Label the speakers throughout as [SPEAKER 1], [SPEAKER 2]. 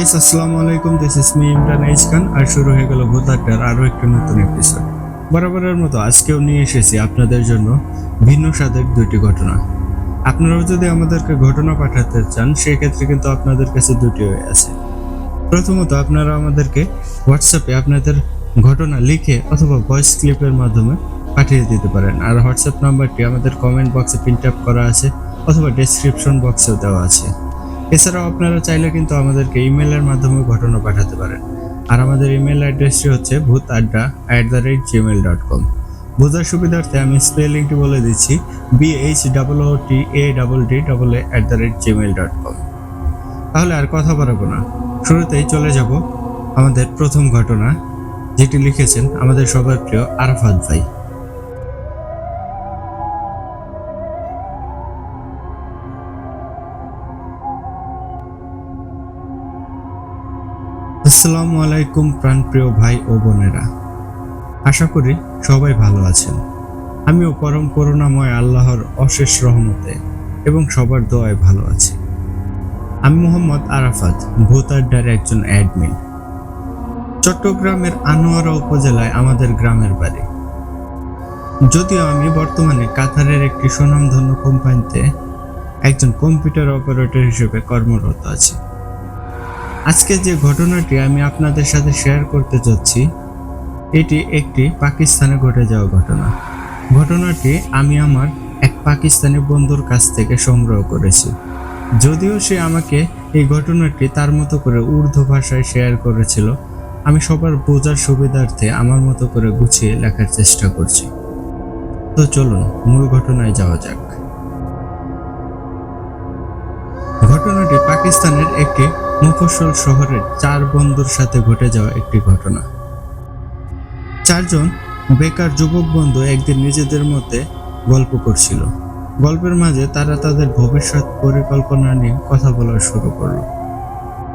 [SPEAKER 1] Guys আসসালামু আলাইকুম this is me Imran H Khan আর শুরু হয়ে গেল ভূতাড্ডার আরও একটা নতুন এপিসোড বরাবরের মতো আজকেও নিয়ে এসেছি আপনাদের জন্য ভিন্ন স্বাদের দুটি ঘটনা। আপনারাও যদি আমাদেরকে ঘটনা পাঠাতে চান, সেক্ষেত্রে কিন্তু আপনাদের কাছে দুটি হয়ে আছে। প্রথমত, আপনারা আমাদেরকে হোয়াটসঅ্যাপে আপনাদের ঘটনা লিখে অথবা ভয়েস ক্লিপের মাধ্যমে পাঠিয়ে দিতে পারেন। আর হোয়াটসঅ্যাপ নাম্বারটি আমাদের কমেন্ট বক্সে প্রিন্ট আপ করা আছে, অথবা ডেসক্রিপশন বক্সেও দেওয়া আছে। এছাড়াও আপনারা চাইলে কিন্তু আমাদেরকে ইমেলের মাধ্যমে ঘটনা পাঠাতে পারেন। আর আমাদের ইমেল অ্যাড্রেসটি হচ্ছে Bhoot Adda at the rate gmail dot com বোঝার সুবিধার্থে আমি স্পেলিংটি বলে দিচ্ছি BH double O T A double D double A at the rate gmail dot com তাহলে আর কথা বাড়াবো না। শুরুতেই চলে যাব আমাদের প্রথম ঘটনা, যেটি লিখেছেন আমাদের সবার প্রিয় আরাফাত ভাই। আসসালামু আলাইকুম, প্রাণপ্রিয় ভাই ও বোনেরা। আশা করি সবাই ভালো আছেন। আমিও পরম করুণাময় আল্লাহর অশেষ রহমতে এবং সবার দোয়ায় ভালো আছি। আমি মোহাম্মদ আরাফাত ভূতাড্ডার একজন অ্যাডমিন। চট্টগ্রামের আনোয়ারা উপজেলায় আমাদের গ্রামের বাড়ি। যদিও আমি বর্তমানে কাতারের একটি সুনামধন্য কোম্পানিতে একজন কম্পিউটার অপারেটর হিসেবে কর্মরত আছি। আজকে যে ঘটনাটি আমি আপনাদের সাথে শেয়ার করতে যাচ্ছি, এটি একটি পাকিস্তানে ঘটে যাওয়া ঘটনা। ঘটনাটি আমি আমার এক পাকিস্তানি বন্ধুর কাছ থেকে সংগ্রহ করেছি। যদিও সে আমাকে এই ঘটনাটি তার মতো করে উর্দু ভাষায় শেয়ার করেছিল, আমি সবার বোঝার সুবিধার্থে আমার মতো করে গুছিয়ে লেখার চেষ্টা করছি। তো চলুন, মূল ঘটনায় যাওয়া যাক। ঘটনাটি পাকিস্তানের একটি মফস্বল শহরের চার বন্ধুর সাথে ঘটে যাওয়া একটি ঘটনা। চারজন বেকার যুবক বন্ধু একদিন নিজেদের মধ্যে গল্প করছিল। গল্পের মাঝে তারা তাদের ভবিষ্যৎ পরিকল্পনা নিয়ে কথা বলা শুরু করল।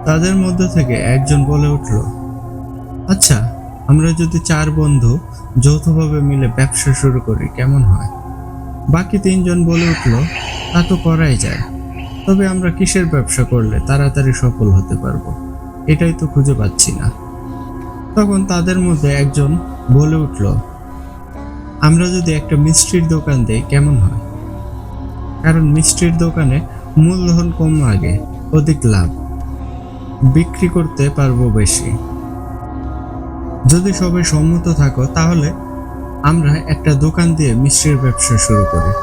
[SPEAKER 1] তাদের মধ্য থেকে একজন বলে উঠল আচ্ছা আমরা যদি চার বন্ধু যৌথভাবে মিলে ব্যবসা শুরু করি, কেমন হয়? বাকি তিনজন বলে উঠল, তা তো করাই যায়। তবে আমরা কিসের ব্যবসা করলে তাড়াতাড়ি সফল হতে পারব? এটাই তো খুঁজে পাচ্ছি না। তখন তাদের মধ্যে একজন বলে উঠল, আমরা যদি একটা মিষ্টির দোকান দেই, কেমন হয়? কারণ মিষ্টির দোকানে মূলধন কম লাগে, অধিক লাভ। বিক্রি করতে পারব বেশি। যদি সবাই সম্মত থাকো, তাহলে আমরা একটা দোকান দিয়ে মিষ্টির ব্যবসা শুরু করি।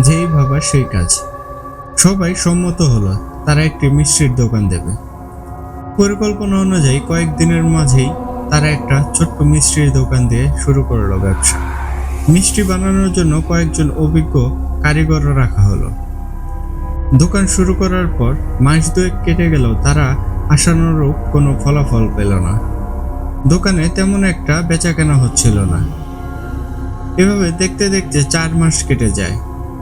[SPEAKER 1] যেই ভাবা সেই কাজ। সবাই সম্মত হলো, তারা একটি মিষ্টির দোকান দেবে। পরিকল্পনা অনুযায়ী কয়েকদিনের মাঝেই তারা একটা ছোট্ট মিষ্টির দোকান দিয়ে শুরু করল ব্যবসা। মিষ্টি বানানোর জন্য কয়েকজন অভিজ্ঞ কারিগরও রাখা হলো। দোকান শুরু করার পর মাস দুয়েক কেটে গেলেও তারা আশানুরূপ কোনো ফলাফল পেল না। দোকানে তেমন একটা বেচাকেনা হচ্ছিল না। এভাবে দেখতে দেখতে চার মাস কেটে যায়।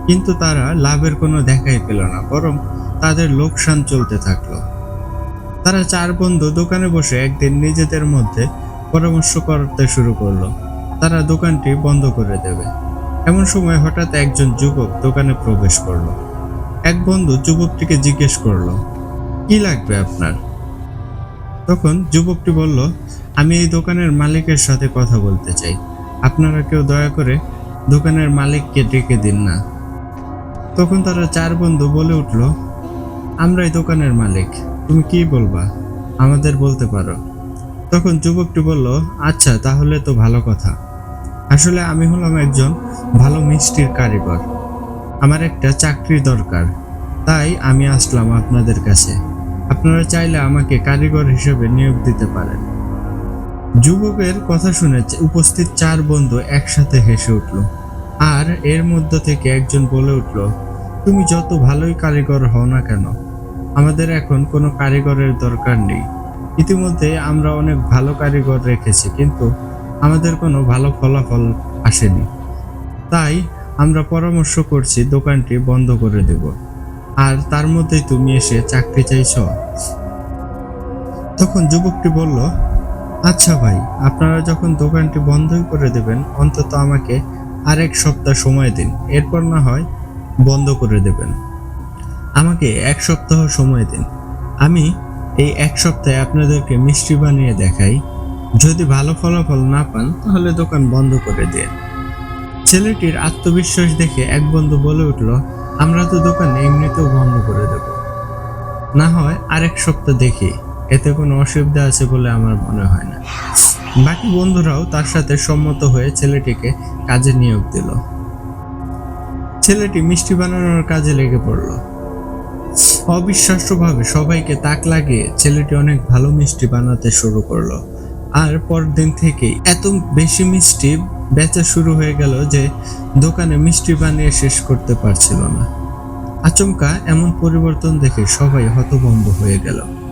[SPEAKER 1] কিন্তু তারা লাভের কোনো দেখাই পেল না, বরং তাদের লোকসান চলতে থাকল। তারা চার বন্ধু দোকানে বসে একদিন নিজেদের মধ্যে পরামর্শ করতে শুরু করল। তারা দোকানটি বন্ধ করে দেবে। এমন সময় হঠাৎ একজন যুবক দোকানে প্রবেশ করল। এক বন্ধু যুবকটিকে জিজ্ঞেস করল, কি লাগবে আপনার? তখন যুবকটি বলল, আমি এই দোকানের মালিকের সাথে কথা বলতে চাই। আপনারা কেউ দয়া করে দোকানের মালিককে ডেকে দিন না। তখন তারা চার বন্ধু বলে উঠল, আমরাই দোকানের মালিক। তুমি কি বলবা? আমাদের বলতে পারো। তখন যুবকটি বলল আচ্ছা তাহলে তো ভালো কথা। আসলে আমি হলাম একজন ভালো মিষ্টির কারিগর। আমার একটা চাকরি দরকার। তাই আমি আসলাম আপনাদের কাছে। আপনারা চাইলে আমাকে কারিগর হিসেবে নিয়োগ দিতে পারেন। যুবকের কথা শুনে উপস্থিত চার বন্ধু একসাথে হেসে উঠল আর এর মধ্য থেকে একজন বলে উঠল, তুমি যত ভালোই কারিগর হও না কেন, আমাদের এখন কোনো কারিগরের দরকার নেই। ইতিমধ্যে আমরা অনেক ভালো কারিগর রেখেছি, কিন্তু আমাদের কোনো ভালো ফলাফল আসেনি। তাই আমরা পরামর্শ করছি দোকানটি বন্ধ করে দেব। আর তার মধ্যেই তুমি এসে চাকরি চাইছ? তখন যুবকটি বলল আচ্ছা ভাই, আপনারা যখন দোকানটি বন্ধই করে দেবেন, অন্তত আমাকে আরেক সপ্তাহ সময় দিন, এরপর না হয় বন্ধ করে দেবেন। আমাকে এক সপ্তাহ সময় দিন। আমি এই এক সপ্তাহে আপনাদেরকে মিষ্টি বানিয়ে দেখাই। যদি ভালো ফলাফল না পান, তাহলে দোকান বন্ধ করে দিন। ছেলেটির আত্মবিশ্বাস দেখে এক বন্ধু বলে উঠল, আমরা তো দোকান এমনিতেও বন্ধ করে দেব। না হয় আরেক সপ্তাহ দেখি, এতে কোনো অসুবিধা আছে বলে আমার মনে হয় না। বাকি বন্ধুরাও তার সাথে সম্মত হয়ে ছেলেটিকে কাজে নিয়োগ দিল। ছেলেটি মিষ্টি বানানোর কাজে লেগে পড়ল। অবিশ্বাস্যভাবে সবাইকে তাক লাগিয়ে ছেলেটি অনেক ভালো মিষ্টি বানাতে শুরু করল। আর পরদিন থেকেই এত বেশি মিষ্টি বেচা শুরু হয়ে গেল যে দোকানে মিষ্টি বানিয়ে শেষ করতে পারছিল না। আচমকা এমন পরিবর্তন দেখে সবাই হতভম্ব হয়ে গেল।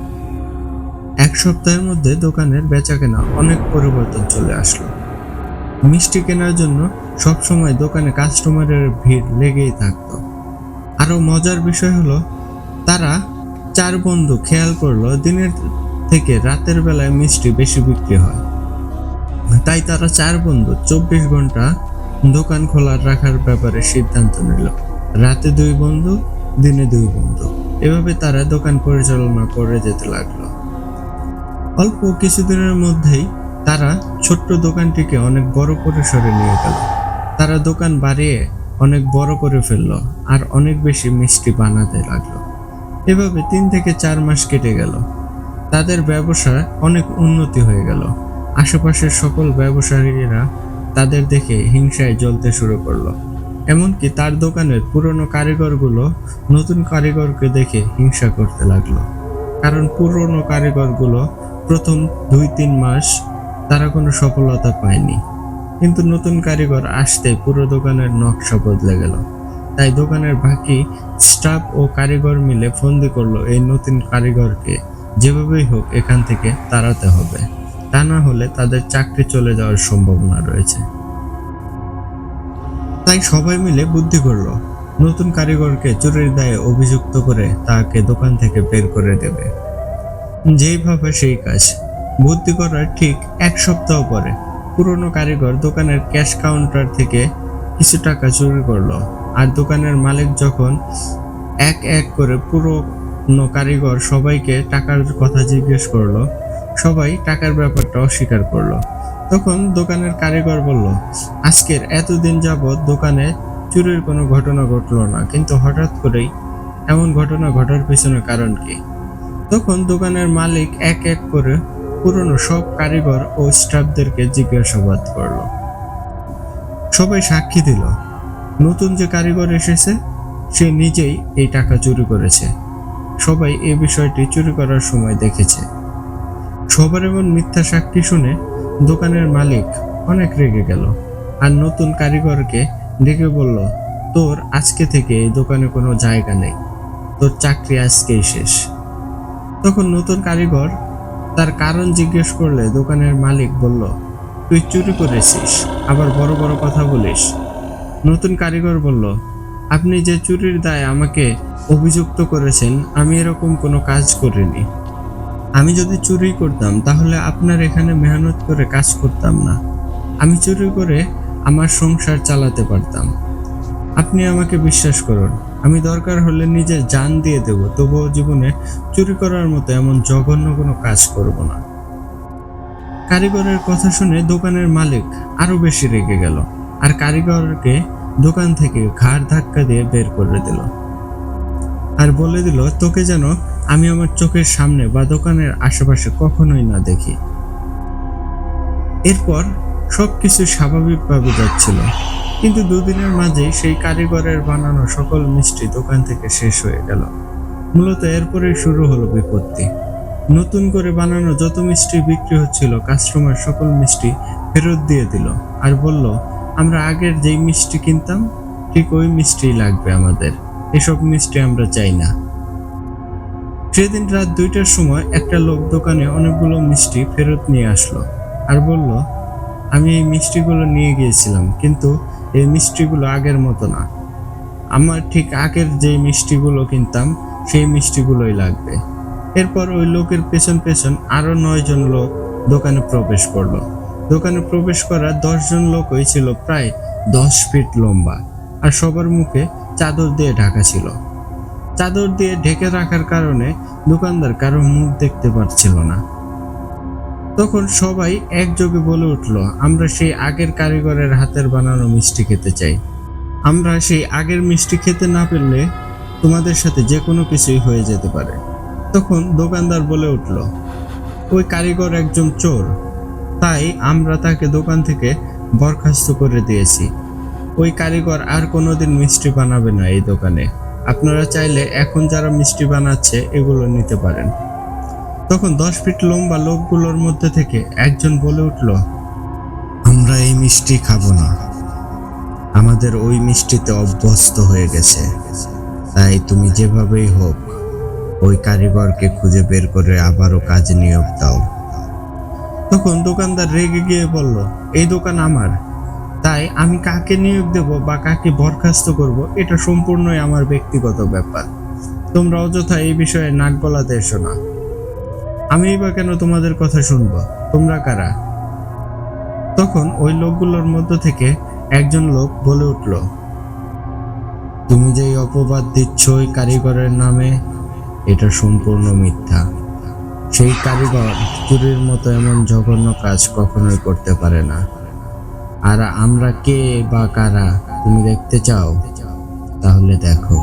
[SPEAKER 1] এক সপ্তাহের মধ্যে দোকানের বেচা কেনা অনেক পরিবর্তন চলে আসলো। মিষ্টি কেনার জন্য সবসময় দোকানে কাস্টমারের ভিড় লেগেই থাকত। আরও মজার বিষয় হলো, তারা চার বন্ধু খেয়াল করল দিনের থেকে রাতের বেলায় মিষ্টি বেশি বিক্রি হয়। তাই তারা চার বন্ধু চব্বিশ ঘণ্টা দোকান খোলা রাখার ব্যাপারে সিদ্ধান্ত নিল। রাতে দুই বন্ধু, দিনে দুই বন্ধু। এভাবে তারা দোকান পরিচালনা করে যেতে লাগল। অল্প কিছুদিনের মধ্যেই তারা ছোট্ট দোকানটিকে অনেক বড় পরিসরে নিয়ে গেল। তারা দোকান বাড়িয়ে অনেক বড় করে ফেলল আর অনেক বেশি মিষ্টি বানাতে লাগল। এভাবে তিন থেকে চার মাস কেটে গেল। তাদের ব্যবসায় অনেক উন্নতি হয়ে গেল। আশেপাশের সকল ব্যবসায়ীরা তাদের দেখে হিংসায় জ্বলতে শুরু করল। এমনকি তার দোকানের পুরনো কারিগরগুলো নতুন কারিগরকে দেখে হিংসা করতে লাগল। কারণ পুরনো কারিগরগুলো প্রথম দুই তিন মাস তারা কোনো সফলতা পায়নি। কিন্তু নতুন কারিগর আসতে পুরো দোকানের নকশা বদলে গেল। তাই দোকানের বাকি স্টাফ ও কারিগর মিলে ফন্দি করল এই নতুন কারিগরকে। যেভাবেই হোক, এখান থেকে তাড়াতে হবে। তা না হলে তাদের চাকরি চলে যাওয়ার সম্ভাবনা রয়েছে। তাই সবাই মিলে বুদ্ধি করল, নতুন কারিগরকে চুরির দায়ে অভিযুক্ত করে তাকে দোকান থেকে বের করে দেবে। যেইভাবে সেই কাজ। ভর্তি করার ঠিক এক সপ্তাহ পরে পুরনো কারিগর দোকানের ক্যাশ কাউন্টার থেকে কিছু টাকা চুরি করল। আর দোকানের মালিক যখন এক এক করে পুরনো কারিগর সবাইকে টাকার কথা জিজ্ঞেস করল, সবাই টাকার ব্যাপারটা অস্বীকার করল। তখন দোকানের কারিগর বলল, আজকের এতদিন যাবৎ দোকানে চুরির কোনো ঘটনা ঘটলো না, কিন্তু হঠাৎ করেই এমন ঘটনা ঘটার পিছনে কারণ কি? তখন দোকানের মালিক এক এক করে পুরনো সব কারিগর ও স্টাফদেরকে জিজ্ঞাসাবাদ করল। সবাই সাক্ষী দিল, নতুন যে কারিগর এসেছে, সে নিজেই এই টাকা চুরি করেছে। সবাই এই বিষয়টি চুরি করার সময় দেখেছে। সবার এমন মিথ্যা সাক্ষী শুনে দোকানের মালিক অনেক রেগে গেল আর নতুন কারিগরকে ডেকে বলল, তোর আজকে থেকে এই দোকানে কোনো জায়গা নেই। তোর চাকরি আজকেই শেষ। তখন নতুন কারিগর তার কারণ জিজ্ঞেস করলে দোকানের মালিক বলল, তুই চুরি করেছিস, আবার বড় বড় কথা বলিস। নতুন কারিগর বলল, আপনি যে চুরির দায় আমাকে অভিযুক্ত করেছেন, আমি এরকম কোনো কাজ করিনি। আমি যদি চুরি করতাম, তাহলে আপনার এখানে মেহনত করে কাজ করতাম না। আমি চুরি করে আমার সংসার চালাতে পারতাম। আপনি আমাকে বিশ্বাস করুন আমি দরকার হলে নিজের জান দিয়ে দেব, তবুও জীবনে চুরি করার মতো এমন জঘন্য কোনো কাজ করব না। কারিগরের কথা শুনে দোকানের মালিক আরও বেশি রেগে গেল, আর কারিগরকে দোকান থেকে ঘাড় ধাক্কা দিয়ে বের করে দিল। আর বলে দিল, তোকে যেন আমি আমার চোখের সামনে বা দোকানের আশেপাশে কখনোই না দেখি। এরপর সবকিছু স্বাভাবিকভাবে যাচ্ছিল। কিন্তু দুদিনের মাঝেই সেই কারিগরের বানানো সকল মিষ্টি দোকান থেকে শেষ হয়ে গেল। মূলত এরপরেই শুরু হলো বিপত্তি। নতুন করে বানানো যত মিষ্টি বিক্রি হচ্ছিল, কাস্টমার সকল মিষ্টি ফেরত দিয়ে দিল আর বলল, আমরা আগের যেই মিষ্টি কিনতাম, ঠিক ওই মিষ্টিই লাগবে আমাদের। এসব মিষ্টি আমরা চাই না। সেদিন রাত দুইটার সময় একটা লোক দোকানে অনেকগুলো মিষ্টি ফেরত নিয়ে আসলো আর বলল, আমি এই মিষ্টিগুলো নিয়ে গিয়েছিলাম, কিন্তু এই মিষ্টিগুলো আগের মতো না। আমার ঠিক আগের যে মিষ্টিগুলো কিনতাম, সেই মিষ্টিগুলোই লাগবে। এরপর ওই লোকের পেছন পেছন আরও নয় জন লোক দোকানে প্রবেশ করল। দোকানে প্রবেশ করা দশজন লোকই ছিল প্রায় দশ ফিট লম্বা আর সবার মুখে চাদর দিয়ে ঢাকা ছিল। চাদর দিয়ে ঢেকে রাখার কারণে দোকানদার কারও মুখ দেখতে পারছিল না। তখন সবাই একযোগে বলে উঠল, আমরা সেই আগের কারিগরের হাতের বানানো মিষ্টি খেতে চাই। আমরা সেই আগের মিষ্টি খেতে না পেলে তোমাদের সাথে যে কোনো কিছুই হয়ে যেতে পারে। তখন দোকানদার বলে উঠল, ওই কারিগর একজন চোর। তাই আমরা তাকে দোকান থেকে বরখাস্ত করে দিয়েছি। ওই কারিগর আর কোনোদিন মিষ্টি বানাবে না এই দোকানে। আপনারা চাইলে এখন যারা মিষ্টি বানাচ্ছে এগুলো নিতে পারেন। তখন দশ ফিট লম্বা লোকগুলোর মধ্যে থেকে একজন বলে উঠল, আমরা এই মিষ্টি খাব না। আমাদের ওই মিষ্টিতে অভ্যস্ত হয়ে গেছে। তাই তুমি যেভাবেই হোক, ওই কারিগরকে খুঁজে বের করে আবারও কাজে নিয়োগ দাও। তখন দোকানদার রেগে গিয়ে বলল, এই দোকান আমার। তাই আমি কাকে নিয়োগ দেব বা কাকে বরখাস্ত করব, এটা সম্পূর্ণই আমার ব্যক্তিগত ব্যাপার। তোমরা অযথা এই বিষয়ে নাক গলাতে এসো না। আমি বা কেন তোমাদের কথা শুনব? তোমরা কারা? তখন ওই লোকগুলোর মধ্য থেকে একজন লোক বলে উঠল, তুমি যেই অপবাদ দিচ্ছ ওই কারিগরের নামে, এটা সম্পূর্ণ মিথ্যা। সেই কারিগর চুরির মতো এমন জঘন্য কাজ কখনোই করতে পারে না। আর আমরা কে বা কারা, তুমি দেখতে চাও? তাহলে দেখো।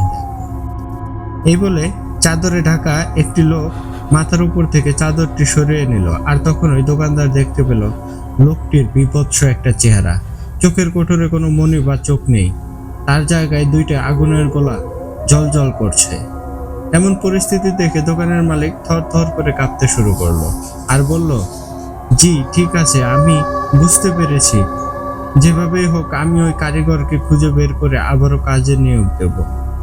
[SPEAKER 1] এই বলে চাদরে ঢাকা একটি লোক মাথার উপর থেকে চাদরটি সরিয়ে নিল, আর তখন ওই দোকানদার দেখতে পেল লোকটির বিপৎস একটা চেহারা। চোখের কোঠরে কোনো মনি বা চোখ নেই। তার জায়গায় দুইটা আগুনের গোলা জল জল করছে। এমন পরিস্থিতি দেখে দোকানের মালিক থর থর করে কাঁপতে শুরু করল, আর বলল, জি, ঠিক আছে, আমি বুঝতে পেরেছি। যেভাবেই হোক, আমি ওই কারিগরকে খুঁজে বের করে আবারও কাজে নিয়োগ দেব।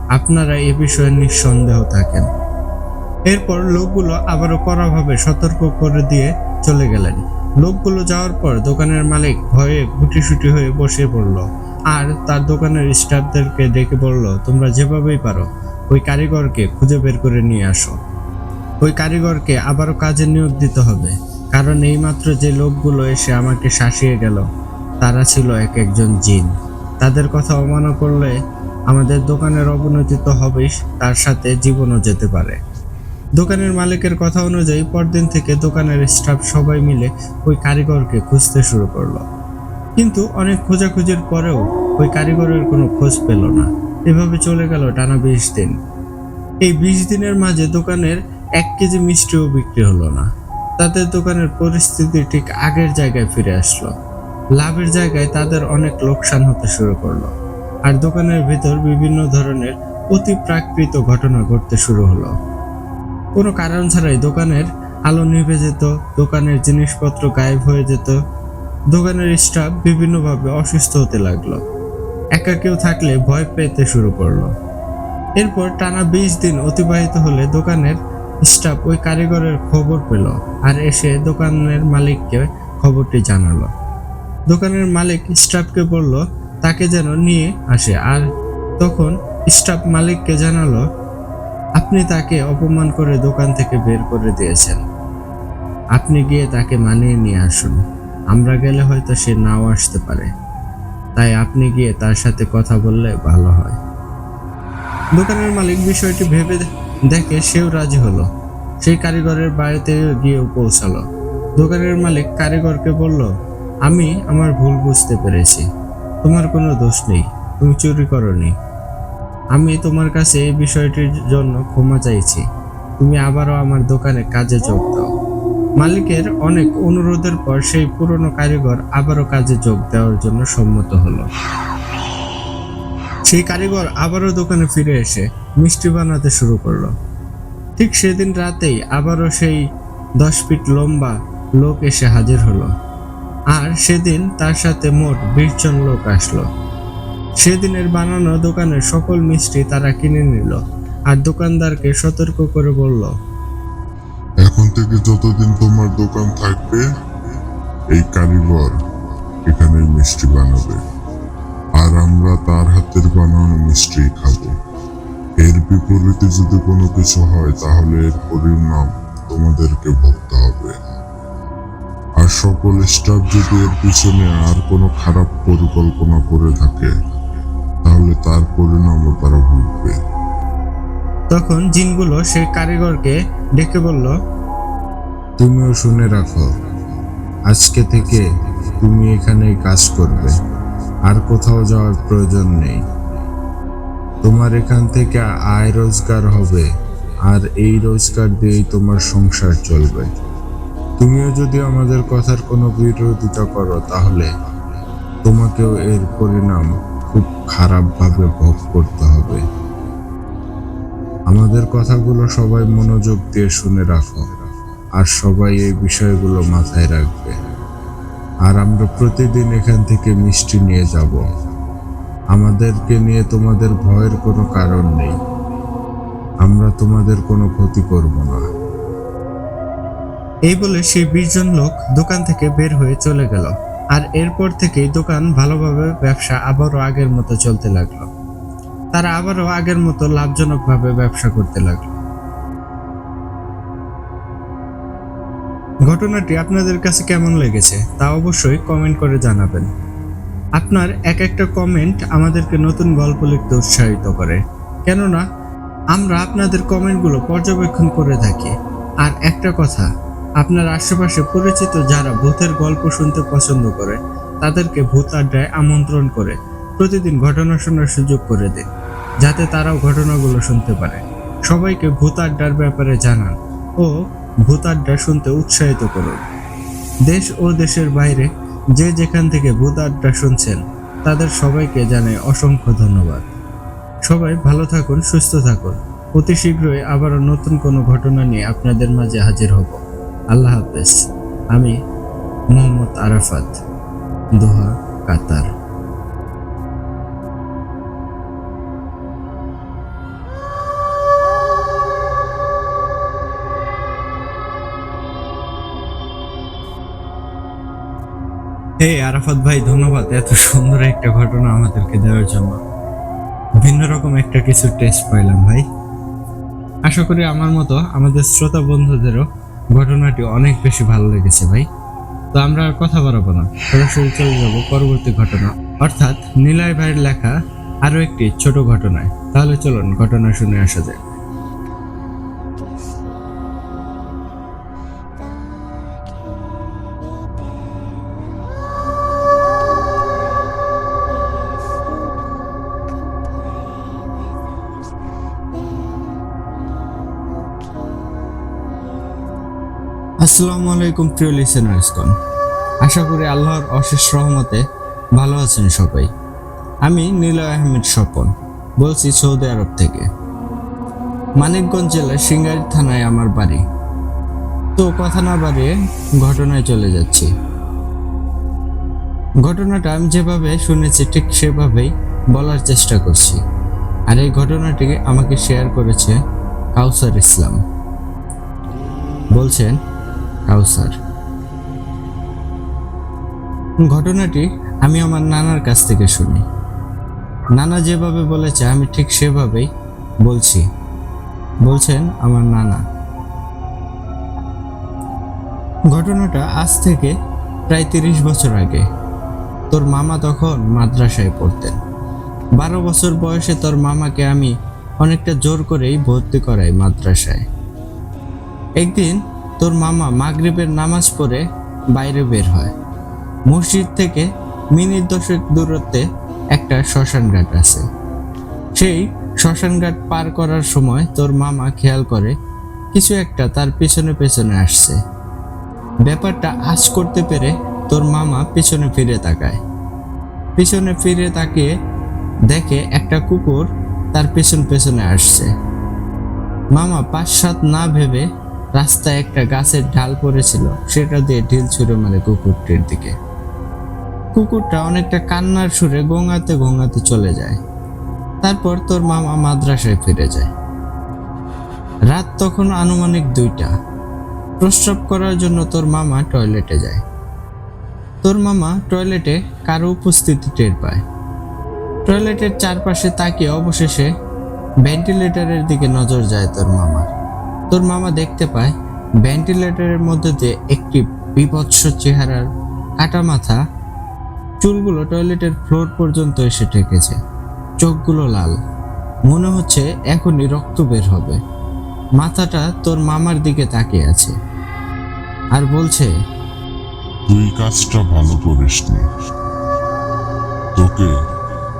[SPEAKER 1] আপনারা এ বিষয়ে নিঃসন্দেহ থাকেন। এরপর লোকগুলো আবারও কড়াভাবে সতর্ক করে দিয়ে চলে গেলেন। লোকগুলো যাওয়ার পর দোকানের মালিক ভয়ে গুটিসুটি হয়ে বসে পড়ল আর তার দোকানের স্টাফদেরকে ডেকে বলল, তোমরা যেভাবেই পারো, ওই কারিগরকে খুঁজে বের করে নিয়ে আসো। ওই কারিগরকে আবারও কাজে নিয়োগ দিতে হবে। কারণ এইমাত্র যে লোকগুলো এসে আমাকে শাসিয়ে গেল, তারা ছিল এক একজন জিন। তাদের কথা অমান্য করলে আমাদের দোকানের অবনতি তো হবেই, তার সাথে জীবনও যেতে পারে। দোকানের মালিকের কথা অনুযায়ী পরদিন থেকে দোকানের স্টাফ সবাই মিলে ওই কারিগরকে খুঁজতে শুরু করল। কিন্তু অনেক খোঁজাখুঁজির পরেও ওই কারিগরের কোনো খোঁজ পেল না। এভাবে চলে গেল টানা বিশ দিন। এই বিশ দিনের মাঝে দোকানের এক কেজি মিষ্টিও বিক্রি হলো না। তাদের দোকানের পরিস্থিতি ঠিক আগের জায়গায় ফিরে আসলো। লাভের জায়গায় তাদের অনেক লোকসান হতে শুরু করল। আর দোকানের ভিতর বিভিন্ন ধরনের অতি প্রাকৃত ঘটনা ঘটতে শুরু হলো। কোনো কারণ ছাড়াই দোকানের আলো নিভে যেত, দোকানের জিনিসপত্র গায়েব হয়ে যেত, দোকানের স্টাফ বিভিন্নভাবে অসুস্থ হতে লাগল। একা কেউ থাকলে ভয় পেতে শুরু করল। এরপর টানা বিশ দিন অতিবাহিত হলে দোকানের স্টাফ ওই কারিগরের খবর পেল আর এসে দোকানের মালিককে খবরটি জানালো। দোকানের মালিক স্টাফকে বলল, তাকে যেন নিয়ে আসে। আর তখন স্টাফ মালিককে জানালো আপনি তাকে অপমান করে দোকান থেকে বের করে দিয়েছেন। আপনি গিয়ে তাকে মানিয়ে নিয়ে আসুন। আমরা গেলে হয়তো সে নাও আসতে পারে। তাই আপনি গিয়ে তার সাথে কথা বললে ভালো হয়। দোকানের মালিক বিষয়টি ভেবে দেখে সেও রাজি হলো। সেই কারিগরের বাড়িতে গিয়ে পৌঁছালো। দোকানের মালিক কারিগরকে বলল, আমি আমার ভুল বুঝতে পেরেছি। তোমার কোনো দোষ নেই। তুমি চুরি করনি। আমি তোমার কাছে এই বিষয়টির জন্য ক্ষমা চাইছি। তুমি আবারও আমার দোকানে কাজে যোগ দাও। মালিকের অনেক অনুরোধের পর সেই পুরনো কারিগর আবারও কাজে যোগ দেওয়ার জন্য সম্মত হলো। সেই কারিগর আবারও দোকানে ফিরে এসে মিষ্টি বানাতে শুরু করল। ঠিক সেদিন রাতেই আবারও সেই দশ ফিট লম্বা লোক এসে হাজির হলো। আর সেদিন তার সাথে মোট বিশ জন লোক আসলো। সেদিনের বানানো দোকানের সকল মিষ্টি তারা কিনে নিল আর দোকানদারকে সতর্ক করে বলল,
[SPEAKER 2] এখন থেকে যতদিন তোমার দোকান থাকবে, এই কারিগর এখানে মিষ্টি বানাবে। আর আমরা তার হাতের বানানো মিষ্টি খাব। এর বিপরীতে যদি কোনো কিছু হয়, তাহলে এর পরিণাম তোমাদেরকে ভুগতে হবে। আর সকল স্টাফ যদি এর পিছনে আর কোনো খারাপ পরিকল্পনা করে থাকে তাহলে তার পরিণামও তারা ভুগবে
[SPEAKER 1] তখন জিনগুলো সেই কারিগরকে ডেকে বলল
[SPEAKER 2] তুমিও শুনে রাখো আজকে থেকে তুমি এখানেই কাজ করবে আর কোথাও যাওয়ার প্রয়োজন নেই। তোমার এখান থেকে আয় রোজগার হবে আর এই রোজগার দিয়েই তোমার সংসার চলবে। তুমিও যদি আমাদের কথার কোনো বিরোধিতা করো তাহলে তোমাকেও এর পরিণাম খুব খারাপভাবে ভোগ করতে হবে। আমাদের কথাগুলো সবাই মনোযোগ দিয়ে শুনে রাখো আর সবাই এই বিষয়গুলো মাথায় রাখবে। আর আমরা প্রতিদিন এখান থেকে মিষ্টি নিয়ে যাব। আমাদেরকে নিয়ে তোমাদের ভয়ের কোনো কারণ নেই। আমরা তোমাদের কোনো ক্ষতি করব না।
[SPEAKER 1] এই বলে সেই বিশজন লোক দোকান থেকে বের হয়ে চলে গেল। আর এরপর থেকেই দোকান ভালোভাবে ব্যবসা আবারও আগের মতো চলতে লাগল। তারা আবারও আগের মতো লাভজনকভাবে ব্যবসা করতে লাগল। ঘটনাটি আপনাদের কাছে কেমন লেগেছে তা অবশ্যই কমেন্ট করে জানাবেন। আপনার এক একটা কমেন্ট আমাদেরকে নতুন গল্প লিখতে উৎসাহিত করে। কেননা, আমরা আপনাদের কমেন্টগুলো পর্যবেক্ষণ করে থাকি। আর একটা কথা আপনার আশেপাশে পরিচিত যারা ভূতের গল্প শুনতে পছন্দ করে, তাদেরকে ভূত আড্ডায় আমন্ত্রণ করে প্রতিদিন ঘটনা শোনার সুযোগ করে দিন যাতে তারাও ঘটনাগুলো শুনতে পারে। সবাইকে ভূত আড্ডার ব্যাপারে জানান ও ভূত আড্ডা শুনতে উৎসাহিত করুন। দেশ ও দেশের বাইরে যে যেখান থেকে ভূত আড্ডা শুনছেন, তাদের সবাইকে জানাই অসংখ্য ধন্যবাদ। সবাই ভালো থাকুন, সুস্থ থাকুন। অতি শীঘ্রই আবারও নতুন কোনো ঘটনা নিয়ে আপনাদের মাঝে হাজির হব। আল্লাহ হাফেজ। আমি মোহাম্মদ আরাফাত, দোহা, কাতার। হে আরাফাত ভাই, ধন্যবাদ এত সুন্দর একটা ঘটনা আমাদেরকে দেওয়ার জন্য। ভিন্ন রকম একটা কিছু টেস্ট পাইলাম ভাই। আশা করি আমার মতো আমাদের শ্রোতা বন্ধুদেরও ঘটনাটি অনেক বেশি ভালো লেগেছে ভাই। তো আমরা আর কথা বাড়াবো না। সরাসরি চলে যাব পরবর্তী ঘটনা। অর্থাৎ নীলায় ভাইয়ের লেখা আরও একটি ছোট ঘটনায়। তাহলে চলুন ঘটনা শুনে আসা যায় আসসালামু আলাইকুম, প্রিয় লিসেনার্সগণ আশা করি আল্লাহর অশেষ রহমতে ভালো আছেন সবাই। আমি নীলয় আহমেদ স্বপন, বলছি সৌদি আরব থেকে। মানিকগঞ্জ জেলার সিঙ্গারি থানায় আমার বাড়ি। তো কথা না বাড়িয়ে ঘটনায় চলে যাচ্ছি। ঘটনাটা আমি যেভাবে শুনেছি, ঠিক সেভাবেই বলার চেষ্টা করছি। আর এই ঘটনাটি আমাকে শেয়ার করেছে কাউসার ইসলাম। বলছেন কাউসার ঘটনাটি আমি আমার নানার কাছ থেকে শুনি। নানা যেভাবে বলেছে, আমি ঠিক সেভাবেই বলছি। বলছেন আমার নানা। ঘটনাটা আজ থেকে প্রায় তিরিশ বছর আগে। তোর মামা তখন মাদ্রাসায় পড়তেন। বারো বছর বয়সে তোর মামাকে আমি অনেকটা জোর করেই ভর্তি করাই মাদ্রাসায়। একদিন তোর মামা মাগরিবের নামাজ পড়ে বাইরে বের হয়। মসজিদ থেকে মিনিট দশেক দূরত্বে একটা শ্মশান ঘাট আছে। সেই শ্মশান ঘাট পার করার সময় তোর মামা খেয়াল করে, কিছু একটা তার পেছনে পেছনে আসছে। ব্যাপারটা আজ করতে পেরে তোর মামা পিছনে ফিরে তাকায়। পিছনে ফিরে তাকিয়ে দেখে একটা কুকুর তার পেছন পেছনে আসছে। মামা পাঁচ সাত না ভেবে রাস্তায় একটা গাছের ঢাল পড়েছিল। সেটা দিয়ে ঢিল ছুঁড়ে মারে কুকুরটির দিকে। কুকুরটা অনেকটা কান্নার সুরে গঙ্গাতে গঙ্গাতে চলে যায়। তারপর তোর মামা মাদ্রাসায় ফিরে যায়। রাত তখন আনুমানিক দুইটা। প্রস্রাব করার জন্য তোর মামা টয়লেটে যায়। তোর মামা টয়লেটে কারও উপস্থিতি টের পায়। টয়লেটের চারপাশে তাকিয়ে অবশেষে ভেন্টিলেটরের দিকে নজর যায় তোর মামার। তোর মামা দেখতে পায় ভেন্টিলেটরের মধ্যে দিয়ে একটি বিভৎস চেহারার কাটা মাথা, চুলগুলো টয়লেটের ফ্লোর পর্যন্ত এসে ঠেকেছে। চোখগুলো লাল। মনে হচ্ছে এখনই রক্ত বের হবে। মাথাটা তোর মামার দিকে তাকিয়ে আছে। আর বলছে,
[SPEAKER 2] তুই কাজটা ভালো করিসনি। তোকে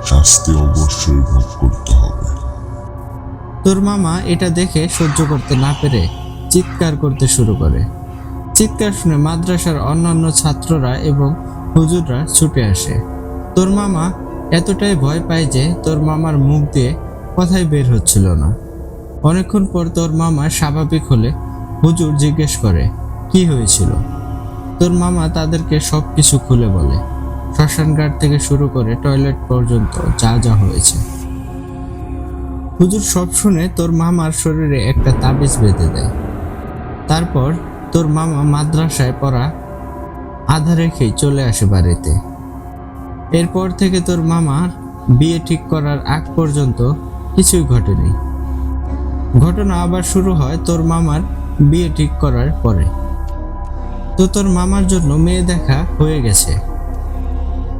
[SPEAKER 2] শাস্তি অবশ্যই ভোগ করতে
[SPEAKER 1] তোর মামা এটা দেখে সহ্য করতে না পেরে চিৎকার করতে শুরু করে। চিৎকার শুনে মাদ্রাসার অন্যান্য ছাত্ররা এবং হুজুররা ছুটে আসে। তোর মামা এতটাই ভয় পায় যে তোর মামার মুখ দিয়ে কথাই বের হচ্ছিল না। অনেকক্ষণ পর তোর মামা স্বাভাবিক হলে হুজুর জিজ্ঞেস করে, কি হয়েছিল? তোর মামা তাদেরকে সব কিছু খুলে বলে শ্মশান ঘাট থেকে শুরু করে টয়লেট পর্যন্ত যা যা হয়েছে। হুজুর সব শুনে তোর মামার শরীরে একটা তাবিজ বেঁধে দেয়। তারপর তোর মামা মাদ্রাসায় পড়া আধা রেখেই চলে আসে বাড়িতে। এরপর থেকে তোর মামার বিয়ে ঠিক করার আগ পর্যন্ত কিছুই ঘটেনি। ঘটনা আবার শুরু হয় তোর মামার বিয়ে ঠিক করার পরে। তো তোর মামার জন্য মেয়ে দেখা হয়ে গেছে।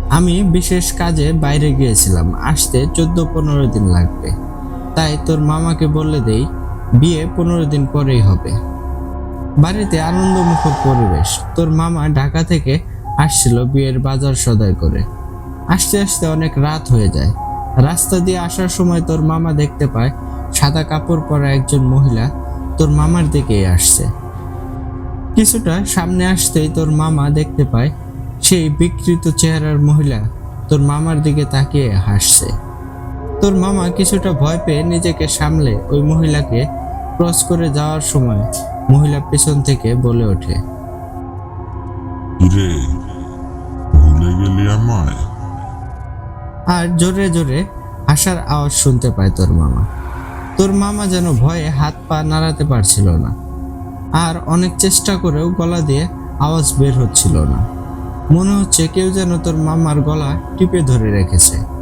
[SPEAKER 1] আমি বিশেষ কাজে বাইরে গিয়েছিলাম, আসতে চোদ্দ পনেরো দিন লাগবে। তাই তোর মামাকে বলে দেই, বিয়ে পনেরো দিন পরেই হবে। বাড়িতে আনন্দমুখর পরিবেশ। তোর মামা ঢাকা থেকে আসছিল বিয়ের বাজার সদাই করে। আসতে আসতে অনেক রাত হয়ে যায়। রাস্তা দিয়ে আসার সময় তোর মামা দেখতে পায়, সাদা কাপড় পরা একজন মহিলা তোর মামার দিকেই আসছে। কিছুটা সামনে আসতেই তোর মামা দেখতে পায়, সেই বিকৃত চেহারার মহিলা তোর মামার দিকে তাকিয়ে হাসছে। তোর মামা কিছুটা ভয় পেয়ে নিজেকে সামলে ওই মহিলাকে ক্রস করে যাওয়ার সময় মহিলা পেছন থেকে বলে ওঠে।
[SPEAKER 2] কিরে ভুলে গেলি আমায়?
[SPEAKER 1] আর জোরে জোরে হাসার আওয়াজ শুনতে পায় তোর মামা। তোর মামা যেন ভয়ে হাত পা নাড়াতে পারছিল না আর অনেক চেষ্টা করেও গলা দিয়ে আওয়াজ বের হচ্ছিল না। মনে হচ্ছে কেউ যেন তোর মামার গলা টিপে ধরে রেখেছে।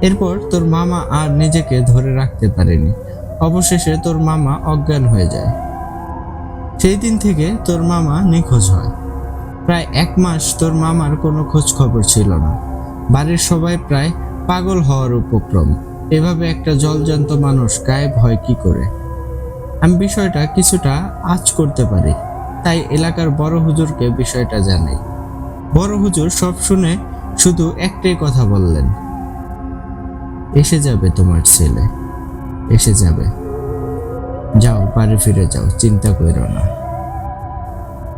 [SPEAKER 1] এরপর তোর মামা আর নিজেকে ধরে রাখতে পারেনি। অবশেষে তোর মামা অজ্ঞান হয়ে যায়। সেই দিন থেকে তোর মামা নিখোঁজ হয়। প্রায় এক মাস তোর মামার কোনো খোঁজ খবর ছিল না। বাড়ির সবাই প্রায় পাগল হওয়ার উপক্রম। এভাবে একটা জলজান্ত মানুষ গায়েব হয় কি করে? আমি বিষয়টা কিছুটা আজ করতে পারি, তাই এলাকার বড় হুজুরকে বিষয়টা জানাই। বড় হুজুর সব শুনে শুধু একটাই কথা বললেন এসে যাবে তোমার ছেলে। এসে যাবে। যাও, বাড়ি ফিরে যাও, চিন্তা করো না।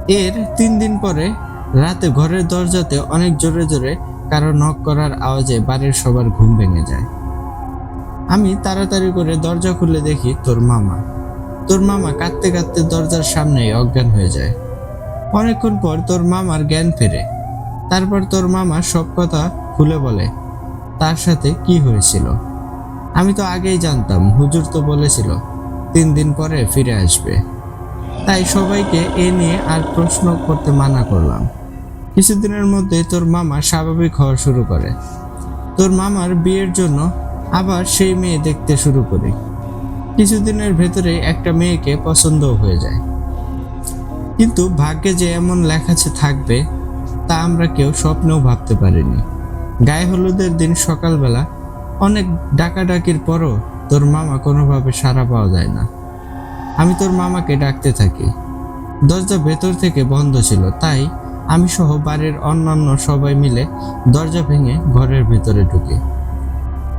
[SPEAKER 1] এর তিন দিন পরে রাতে ঘরের দরজাতে অনেক জোরে জোরে কারও নক করার আওয়াজে বাড়ির সবার ঘুম ভেঙে যায়। আমি তাড়াতাড়ি করে দরজা খুলে দেখি তোর মামা। তোর মামা কাঁদতে কাঁদতে দরজার সামনেই অজ্ঞান হয়ে যায়। অনেকক্ষণ পর তোর মামার জ্ঞান ফেরে। তারপর তোর মামা সব কথা খুলে বলে তার সাথে কি হয়েছিল? আমি তো আগেই জানতাম, হুজুর তো বলেছিল, তিন দিন পরে ফিরে আসবে। তাই সবাইকে এ নিয়ে আর প্রশ্ন করতে মানা করলাম। কিছুদিনের মধ্যে তোর মামা স্বাভাবিক হওয়া শুরু করে। তোর মামার বিয়ের জন্য আবার সেই মেয়ে দেখতে শুরু করি। কিছুদিনের ভেতরে একটা মেয়েকে পছন্দও হয়ে যায়। কিন্তু ভাগ্যে যে এমন লেখাছে থাকবে, তা আমরা কেউ স্বপ্নেও ভাবতে পারিনি। গায়ে হলুদের দিন সকালবেলা অনেক ডাকাডাকির পরও তোর মামা কোনোভাবে সাড়া পাওয়া যায় না। আমি তোর মামাকে ডাকতে থাকি। দরজা ভেতর থেকে বন্ধ ছিল, তাই আমি সহ বাড়ির অন্যান্য সবাই মিলে দরজা ভেঙে ঘরের ভেতরে ঢুকে।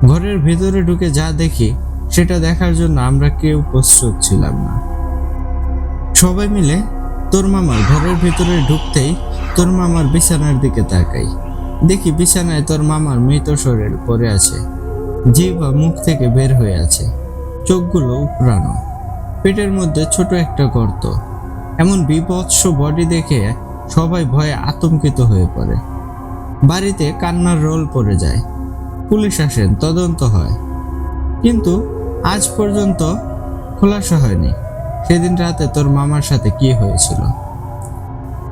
[SPEAKER 1] ঘরের ভেতরে ঢুকে যা দেখি, সেটা দেখার জন্য আমরা কেউ প্রস্তুত ছিলাম না। সবাই মিলে তোর মামার ঘরের ভেতরে ঢুকতেই তোর মামার বিছানার দিকে তাকাই। দেখি বিছানায় তোর মামার মৃত শরীর পড়ে আছে। জিহ্বা মুখ থেকে বের হয়ে আছে। চোখগুলো উপড়ানো। পেটের মধ্যে ছোট একটা গর্ত। এমন বিভৎস বডি দেখে সবাই ভয়ে আতঙ্কিত হয়ে পড়ে। বাড়িতে কান্নার রোল পড়ে যায়। পুলিশ আসেন, তদন্ত হয়। কিন্তু আজ পর্যন্ত খোলাসা হয়নি। সেদিন রাতে তোর মামার সাথে কি হয়েছিল?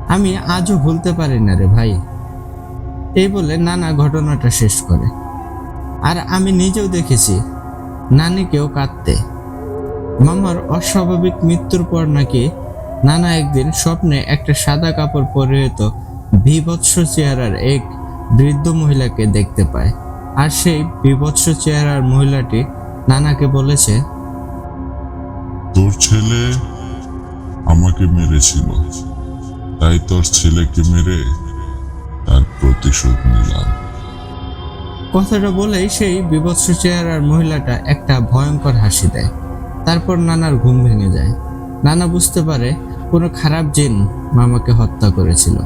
[SPEAKER 1] আমি আজও ভুলতে পারি না রে ভাই। এই বলে নানা ঘটনাটা শেষ করে। আর আমি নিজেও দেখেছি, নানিকেও কাঁদতে। মামার অস্বাভাবিক মৃত্যুর পর নাকি নানা একদিন স্বপ্নে একটা সাদা কাপড় পরিহিত বিভৎস চেহারার এক বৃদ্ধ মহিলাকে দেখতে পায়। আর সেই বিভৎস চেহারার মহিলাটি নানাকে বলেছে,
[SPEAKER 2] তোর ছেলে আমাকে মেরেছিল। তাই তোর ছেলেকে মেরে তার প্রতিশোধ নিলাম।
[SPEAKER 1] কথাটা বলেই সেই বিভৎস চেহারার মহিলাটা একটা ভয়ঙ্কর হাসি দেয়। তারপর নানার ঘুম ভেঙে যায়। নানা বুঝতে পারে কোনো খারাপ জিন মামাকে হত্যা করেছিল।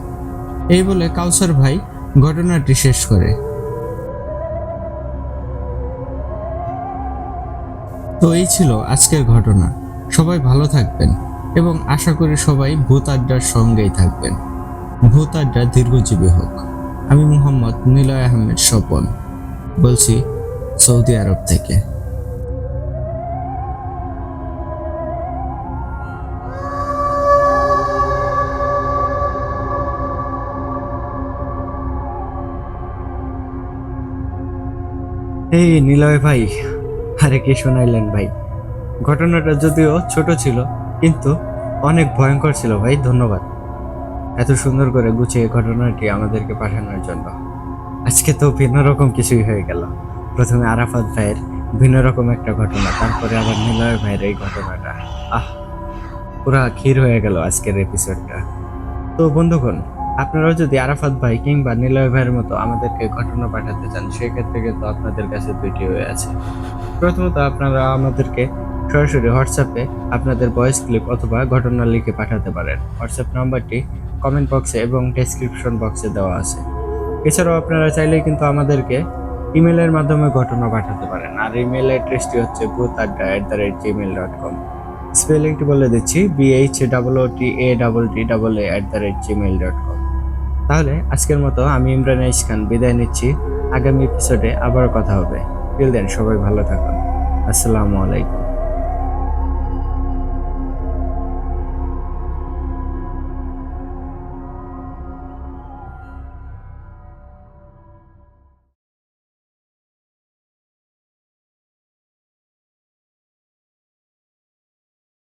[SPEAKER 1] এই বলে কাউসার ভাই ঘটনাটি শেষ করে। তো এই ছিল আজকের ঘটনা। সবাই ভালো থাকবেন এবং আশা করি সবাই ভূত আড্ডার সঙ্গেই থাকবেন। ভূত আড্ডা দীর্ঘজীবী হোক। আমি মোহাম্মদ নিলয় আহমেদ স্বপন, বলছি সৌদি আরব থেকে। এই নিলয় ভাই, আরে কি শোনাইলেন ভাই? ঘটনাটা যদিও ছোট ছিল, কিন্তু অনেক ভয়ঙ্কর ছিল ভাই, ধন্যবাদ। এত সুন্দর করে গুছিয়ে ঘটনাটি আমাদেরকে পাঠানোর জন্য। আজকে তো ভিন্ন রকম কিছুই হয়ে গেল। প্রথমে আরাফাত ভাইয়ের ভিন্ন রকম একটা ঘটনা, তারপরে আবার নিলয় ভাইয়ের এই ঘটনাটা। আহ, পুরা ক্ষীর হয়ে গেল আজকের এপিসোডটা তো বন্ধুগণ, আপনারাও যদি আরাফাত ভাই কিংবা নিলয় ভাইয়ের মতো আমাদেরকে ঘটনা পাঠাতে চান, সেক্ষেত্রে কিন্তু আপনাদের কাছে দুইটি হয়ে আছে। প্রথমত আপনারা আমাদেরকে সরাসরি হোয়াটসঅ্যাপে আপনাদের ভয়েস ক্লিপ অথবা ঘটনা লিখে পাঠাতে পারেন। হোয়াটসঅ্যাপ নাম্বারটি কমেন্ট বক্সে এবং ডেসক্রিপশন বক্সে দেওয়া আছে। এছাড়াও আপনারা চাইলেই কিন্তু আমাদেরকে ইমেলের মাধ্যমে ঘটনা পাঠাতে পারেন। আর ইমেল অ্যাড্রেসটি হচ্ছে Bhoot Adda at the rate gmail dot com স্পেলিংটি বলে দিচ্ছি BH double O T A double T double A at the rate gmail dot com তাহলে আজকের মতো আমি ইমরান আইস খান বিদায় নিচ্ছি। আগামী এপিসোডে আবার কথা হবে। টিল দেন সবাই ভালো থাকুন। আসসালামু আলাইকুম।